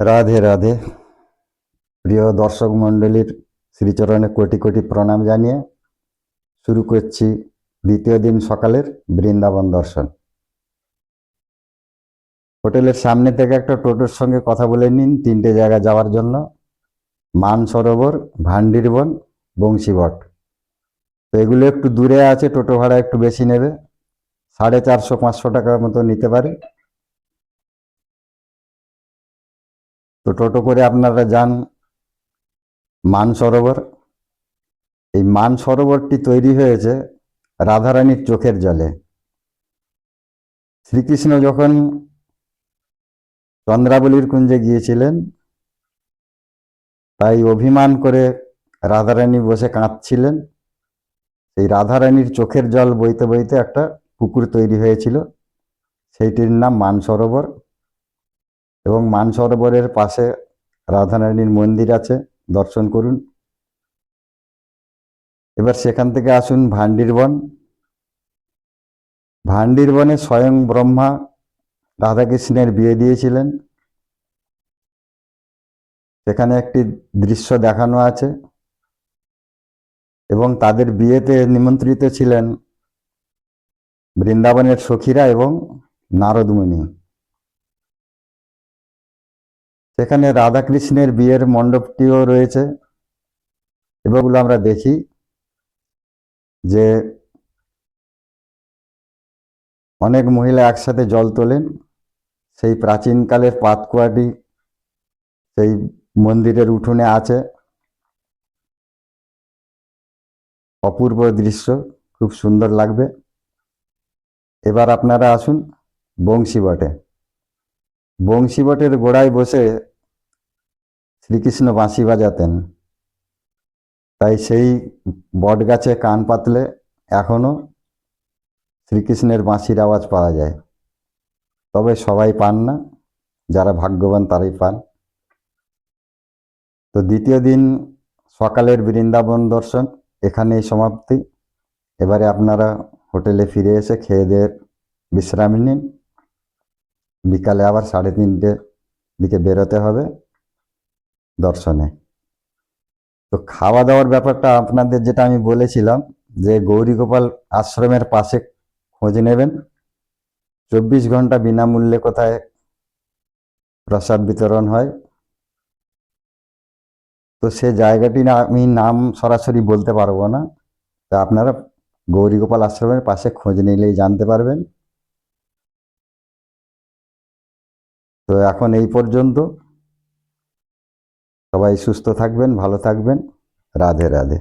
রাধে রাধে। প্রিয় দর্শক মণ্ডলীর শ্রীচরণে কোটি কোটি প্রণাম জানিয়ে শুরু করছি দ্বিতীয় দিন সকালের বৃন্দাবন দর্শন। হোটেলের সামনে থেকে একটা টোটোর সঙ্গে কথা বলে নিন তিনটে জায়গা যাওয়ার জন্য। মানসরোবর ভান্ডিরবন বংশীবট। তো এগুলো একটু দূরে আছে, টোটো ভাড়া একটু বেশি নেবে। সাড়ে চারশো, পাঁচশো টাকার মতো নিতে পারে। তো টোটো করে আপনারা যান মানসরোবর এই মানসরোবরটি তৈরি হয়েছে রাধারানীর চোখের জলে। শ্রীকৃষ্ণ যখন চন্দ্রাবলীর কুঞ্জে গিয়েছিলেন, তাই অভিমান করে রাধারানী বসে কাঁদছিলেন। সেই রাধারানীর চোখের জল বইতে বইতে একটা পুকুর তৈরি হয়েছিল। সেইটির নাম মানসরোবর এবং মানসরোবরের পাশে রাধারানীর মন্দির আছে, দর্শন করুন। এবার সেখান থেকে আসুন ভান্ডিরবন। ভান্ডিরবনে স্বয়ং ব্রহ্মা রাধাকৃষ্ণের বিয়ে দিয়েছিলেন। সেখানে একটি দৃশ্য দেখানো আছে এবং তাদের বিয়েতে নিমন্ত্রিত ছিলেন বৃন্দাবনের সখীরা এবং নারদমুনি। সেখানে রাধাকৃষ্ণের বিয়ের মণ্ডপটিও রয়েছে। এগুলো আমরা দেখি যে অনেক মহিলা একসাথে জল তোলেন। সেই প্রাচীনকালের পাতকুয়াটি সেই মন্দিরের উঠোনে আছে। অপূর্ব দৃশ্য, খুব সুন্দর লাগবে। এবার আপনারা আসুন বংশীবটে বংশীবটের গোড়ায় বসে শ্রীকৃষ্ণ বাঁশি বাজাতেন। তাই সেই বট গাছে কান পাতলে এখনও শ্রীকৃষ্ণের বাঁশির আওয়াজ পাওয়া যায়। তবে সবাই পান না, যারা ভাগ্যবান তারাই পান। তো দ্বিতীয় দিন সকালের বৃন্দাবন দর্শন, এখানেই সমাপ্তি। এবারে আপনারা হোটেলে ফিরে এসে খেয়ে দিয়ে বিশ্রাম নিন। বিকালে আবার সাড়ে তিনটে দিকে বেরোতে হবে দর্শনে। তো খাওয়া দাওয়ার ব্যাপারটা আপনাদের যেটা আমি বলেছিলাম, যে গৌরীগোপাল আশ্রমের পাশে খোঁজ নেবেন। চব্বিশ ঘণ্টা বিনামূল্যে কোথায় প্রসাদ বিতরণ হয়। তো সে জায়গাটি না, আমি নাম সরাসরি বলতে পারব না। তা আপনারা গৌরীগোপাল আশ্রমের পাশে খোঁজ নিলেই জানতে পারবেন। তো এখন এই পর্যন্ত। সবাই সুস্থ থাকবেন ভালো থাকবেন। রাধে রাধে।